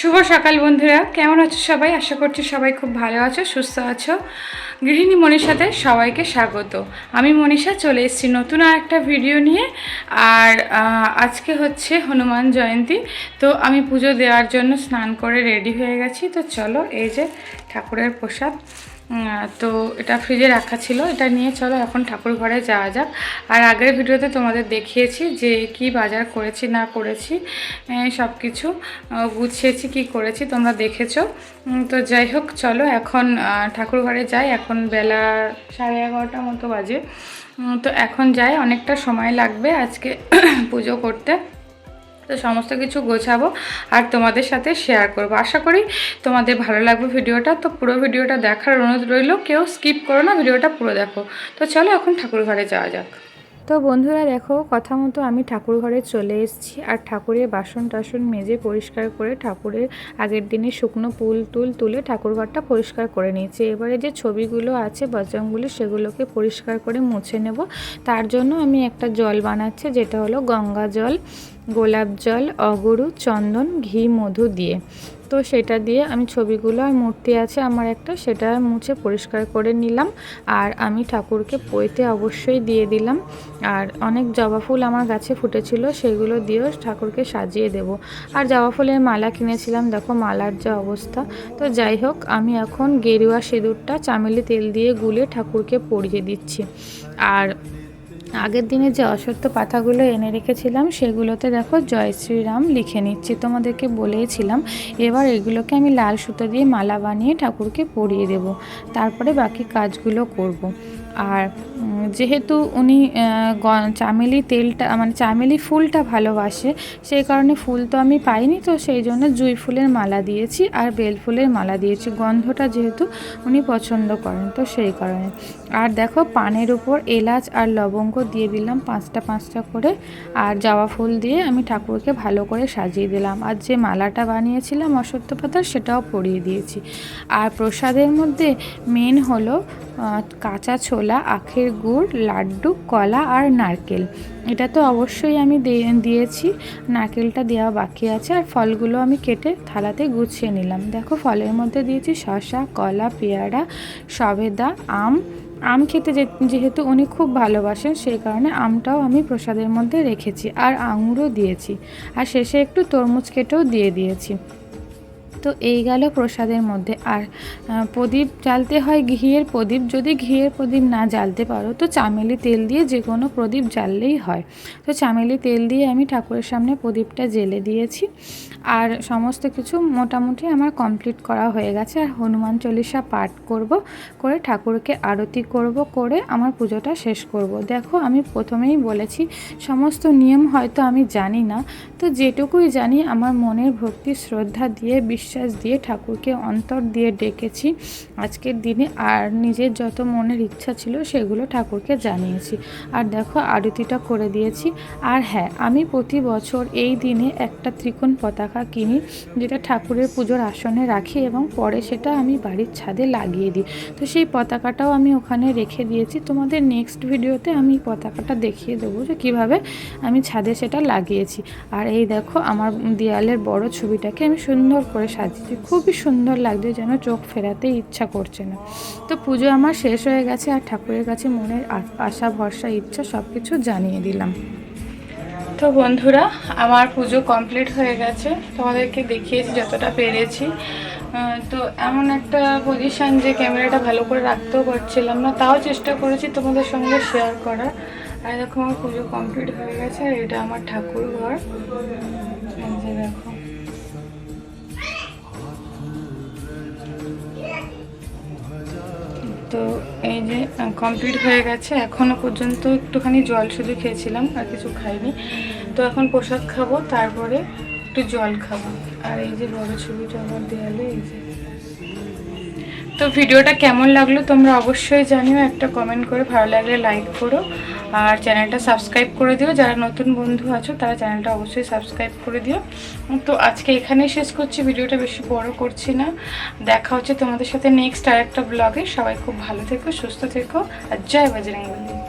শুভ সকাল বন্ধুরা। কেমন আছো সবাই? আশা করছি সবাই খুব ভালো আছো, সুস্থ আছো। গৃহিণী মনীষাতে সবাইকে স্বাগত। আমি মনীষা, চলে এসেছি নতুন আর একটা ভিডিও নিয়ে। আর আজকে হচ্ছে হনুমান জয়ন্তী। তো আমি পুজো দেওয়ার জন্য স্নান করে রেডি হয়ে গেছি। তো চলো, এই যে ঠাকুরের প্রসাদ তো এটা ফ্রিজে রাখা ছিল। এটা নিয়ে চলো এখন ঠাকুর ঘরে যাওয়া যাক। আর আগের ভিডিওতে তোমাদের দেখিয়েছি যে কি বাজার করেছি, না করেছি সব কিছু গুছিয়েছি, কি করেছি, তোমরা দেখেছ। তো যাই হোক, চলো এখন ঠাকুর ঘরে যাই। এখন বেলা সাড়ে এগারোটার মতো বাজে। তো এখন যাই, অনেকটা সময় লাগবে আজকে পুজো করতে। তো সমস্ত কিছু গোছাবো আর তোমাদের সাথে শেয়ার করব। আশা করি তোমাদের ভালো লাগবে ভিডিওটা। তো পুরো ভিডিওটা দেখার অনুরোধ রইল, কেউ স্কিপ করো না, ভিডিওটা পুরো দেখো। তো চলো এখন ঠাকুর ঘরে যাওয়া যাক। তো বন্ধুরা দেখো, কথা মতো আমি ঠাকুর ঘরে চলে এসেছি আর ঠাকুরের বাসন টাসন মেজে পরিষ্কার করে ঠাকুরের আগের দিনে শুকনো পুল টুল তুলে ঠাকুর ঘরটা পরিষ্কার করে নিয়েছি। এবারে যে ছবিগুলো আছে বজরংগুলি সেগুলোকে পরিষ্কার করে মুছে নেব। তার জন্য আমি একটা জল বানাচ্ছি, যেটা হলো গঙ্গা জল। গোলাপ জল, অগরু, চন্দন, ঘি, মধু দিয়ে। তো সেটা দিয়ে আমি ছবিগুলো আর মূর্তি আছে আমার একটা, সেটা মুছে পরিষ্কার করে নিলাম। আর আমি ঠাকুরকে পইতে অবশ্যই দিয়ে দিলাম। আর অনেক জবা ফুল আমার গাছে ফুটেছিল, সেগুলো দিয়েও ঠাকুরকে সাজিয়ে দেব। আর জবা ফুলের মালা কিনেছিলাম, দেখো মালার যা অবস্থা। তো যাই হোক, আমি এখন গেরুয়া সিঁদুরটা চামেলি তেল দিয়ে গুলে ঠাকুরকে পরিয়ে দিচ্ছি। আর আগের দিনে যে অসত্য পাতাগুলো এনে রেখেছিলাম, সেগুলোতে দেখো জয় শ্রীরাম লিখে নিচ্ছি তোমাদেরকে বলেইছিলাম, এবার এগুলোকে আমি লাল সুতো দিয়ে মালা বানিয়ে ঠাকুরকে পরিয়ে দেব তারপরে বাকি কাজগুলো করব। আর যেহেতু উনি চামেলি তেলটা মানে চামেলি ফুলটা ভালোবাসে, সেই কারণে ফুল তো আমি পাইনি, তো সেই জন্য জুঁই ফুলের মালা দিয়েছি আর বেল ফুলের মালা দিয়েছি। গন্ধটা যেহেতু উনি পছন্দ করেন, তো সেই কারণে। আর দেখো, পানের উপর এলাচ আর লবঙ্গ দিয়ে দিলাম পাঁচটা পাঁচটা করে, আর জবা ফুল দিয়ে আমি ঠাকুরকে ভালো করে সাজিয়ে দিলাম। আর যে মালাটা বানিয়েছিলাম অসত্য পাতার, সেটাও পরিয়ে দিয়েছি। আর প্রসাদের মধ্যে মেন হলো কাঁচা ছোলা, আখের গুড় লাড্ডু, কলা আর নারকেল। এটা তো অবশ্যই আমি দিয়েছি। নারকেলটা দেওয়া বাকি আছে আর ফলগুলো আমি কেটে থালাতে গুছিয়ে নিলাম। দেখো ফলের মধ্যে দিয়েছি শশা কলা, পেয়ারা, সবেদা, আম। আম খেতে যেহেতু উনি খুব ভালোবাসেন, সেই কারণে আমটাও আমি প্রসাদের মধ্যে রেখেছি। আর আঙুরও দিয়েছি। আর শেষে একটু তরমুজ কেটেও দিয়ে দিয়েছি। তো এই গেল প্রসাদের মধ্যে। আর প্রদীপ জ্বালতে হয় ঘিয়ের প্রদীপ। যদি ঘিয়ের প্রদীপ না জ্বালতে পারো, তো চামেলি তেল দিয়ে যে কোনো প্রদীপ জ্বাললেই হয়। তো চামেলি তেল দিয়ে আমি ঠাকুরের সামনে প্রদীপটা জেলে দিয়েছি। আর সমস্ত কিছু মোটামুটি আমার কমপ্লিট করা হয়ে গেছে। আর হনুমান চল্লিশা পাঠ করব, করে ঠাকুরকে আরতি করব, করে আমার পুজোটা শেষ করব। দেখো, আমি প্রথমেই বলেছি, সমস্ত নিয়ম হয়তো আমি জানি না। তো যেটুকুই জানি, আমার মনের ভক্তি শ্রদ্ধা দিয়ে বিশ্বাস দিয়ে ঠাকুরকে অন্তর দিয়ে ডেকেছি। আজকের দিনে আর নিজের যত মনের ইচ্ছা ছিল সেগুলো ঠাকুরকে জানিয়েছি। আর দেখো, আরতিটা করে দিয়েছি। আর হ্যাঁ আমি প্রতি বছর এই দিনে একটা ত্রিকোণ পতাকা কিনি, যেটা ঠাকুরের পুজোর আসনে রাখি এবং পরে সেটা আমি বাড়ির ছাদে লাগিয়ে দিই। তো সেই পতাকাটাও আমি ওখানে রেখে দিয়েছি। তোমাদের নেক্সট ভিডিওতে আমি পতাকাটা দেখিয়ে দেবো যে কীভাবে আমি ছাদে সেটা লাগিয়েছি। আর এই দেখো, আমার দেয়ালের বড় ছবিটাকে আমি সুন্দর করে সাজিয়েছি খুবই সুন্দর লাগছে যেন চোখ ফেরাতে ইচ্ছা করছে না। তো পুজো আমার শেষ হয়ে গেছে আর ঠাকুরের কাছে মনের আশা, ভরসা, ইচ্ছা সব কিছু জানিয়ে দিলাম। তো বন্ধুরা, আমার পুজো কমপ্লিট হয়ে গেছে। তোমাদেরকে দেখিয়েছি যতটা পেরেছি। তো এমন একটা পজিশন যে ক্যামেরাটা ভালো করে রাখতেও পারছিলাম না, তাও চেষ্টা করেছি তোমাদের সঙ্গে শেয়ার করার। আর দেখো, আমার পুজো কমপ্লিট হয়ে গেছে, আর এটা আমার ঠাকুর ঘর তো এই যে কমপ্লিট হয়ে গেছে। এখনও পর্যন্ত একটুখানি জল শুধু খেয়েছিলাম, আর কিছু খাইনি। তো এখন পোশাক খাব, তারপরে একটু জল খাব। আর এই যে বড় ছবিটা আমার দেয়ালে, এই যে। তো ভিডিওটা কেমন লাগল তোমরা অবশ্যই জানিও, একটা কমেন্ট করে। ভালো লাগলে লাইক করো। আর চ্যানেলটা সাবস্ক্রাইব করে দিও। যারা নতুন বন্ধু আছো, তারা চ্যানেলটা অবশ্যই সাবস্ক্রাইব করে দিও। তো আজকে এখানেই শেষ করছি। ভিডিওটা বেশি বড় করছি না। দেখা হচ্ছে তোমাদের সাথে নেক্সট আর একটা ব্লগে সবাই খুব ভালো থেকো, সুস্থ থেকো। আর জয় বজরঙ্গলী